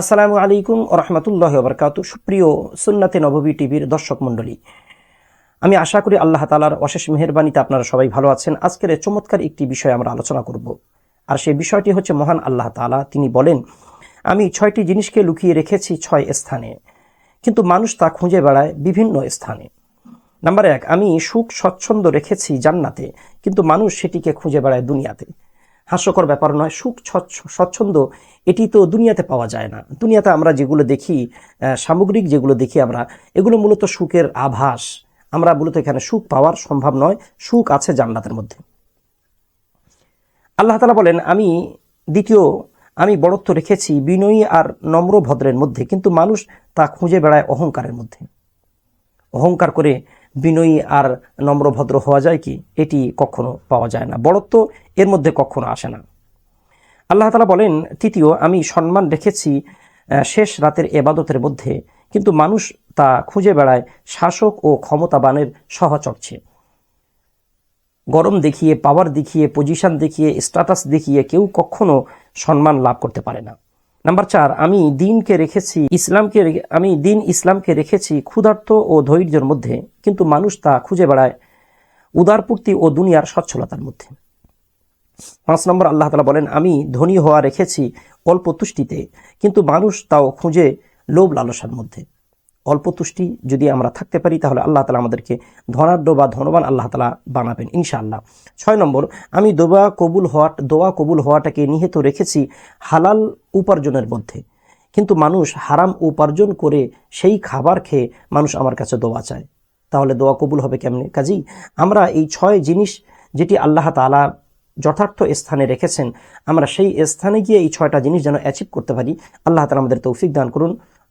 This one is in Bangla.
আসসালামু আলাইকুম রহমতুল্লাহ বরকাত সুপ্রিয় সুন্নাতে নববী টিভির দর্শক মণ্ডলী, আমি আশা করি আল্লাহ তালার অশেষ মেহরবানিতে আপনারা সবাই ভালো আছেন। আজকের চমৎকার একটি বিষয় আমরা আলোচনা করব। আর সেই বিষয়টি হচ্ছে মহান আল্লাহ তালা তিনি বলেন, আমি ছয়টি জিনিসকে লুকিয়ে রেখেছি ছয় স্থানে, কিন্তু মানুষ তা খুঁজে বেড়ায় বিভিন্ন স্থানে। নাম্বার এক, আমি সুখ স্বচ্ছন্দ রেখেছি জান্নাতে, কিন্তু মানুষ সেটিকে খুঁজে বেড়ায় দুনিয়াতে। হাস্যকর ব্যাপার নয়, সুখ স্বচ্ছন্দ, এটি তো দুনিয়াতে পাওয়া যায় না। দুনিয়াতে আমরা যেগুলো দেখি সামগ্রিক যেগুলো দেখি আমরা, এগুলো মূলত সুখের আভাস। আমরা মূলত এখানে সুখ পাওয়ার সম্ভব নয়, সুখ আছে জান্নাতের মধ্যে। আল্লাহ তালা বলেন, আমি, দ্বিতীয়, আমি বড়ত্ব রেখেছি বিনয়ী আর নম্র ভদ্রের মধ্যে, কিন্তু মানুষ তা খুঁজে বেড়ায় অহংকারের মধ্যে। অহংকার করে বিনয়ী আর নম্রভদ্র হওয়া যায় কি? এটি কখনো পাওয়া যায় না। বড়ত্ব এর মধ্যে কখনো আসে না। আল্লাহ তালা বলেন, তৃতীয়, আমি সম্মান রেখেছি শেষ রাতের এবাদতের মধ্যে, কিন্তু মানুষ তা খুঁজে বেড়ায় শাসক ও ক্ষমতাবানের সহচর্চে। গরম দেখিয়ে, পাওয়ার দেখিয়ে পজিশন দেখিয়ে স্ট্যাটাস দেখিয়ে কেউ কখনো সম্মান লাভ করতে পারে না। নাম্বার চার, আমি দিনকে রেখেছি ইসলামকে আমি দিন ইসলামকে রেখেছি ক্ষুধার্ত ও ধৈর্যের মধ্যে, কিন্তু মানুষ তা খুঁজে বেড়ায় উদারপূর্তি ও দুনিয়ার সচ্ছলতার মধ্যে। পাঁচ নম্বর, আল্লাহ তালা বলেন, আমি ধনী হওয়া রেখেছি অল্প তুষ্টিতে, কিন্তু মানুষ তাও খুঁজে লোভ লালসার মধ্যে। অল্প তুষ্টি যদি আমরা থাকতে পারি, তাহলে আল্লাহ তালা আমাদেরকে ধনাঢ্য বা ধনবান আল্লাহ তালা বানাবেন, ইনশাআল্লাহ। ছয় নম্বর, আমি দোয়া কবুল হওয়া দোয়া কবুল হওয়াটাকে নিহিত রেখেছি হালাল উপার্জনের মধ্যে। কিন্তু মানুষ হারাম উপার্জন করে সেই খাবার খেয়ে মানুষ আমার কাছে দোয়া চায়। তাহলে দোয়া কবুল হবে কেমনে? কাজেই আমরা এই ছয় জিনিস যেটি আল্লাহ তালা যথার্থ স্থানে রেখেছেন, আমরা সেই স্থানে গিয়ে এই ছয়টা জিনিস যেন অ্যাচিভ করতে পারি, আল্লাহ তালা আমাদের তৌফিক দান করুন।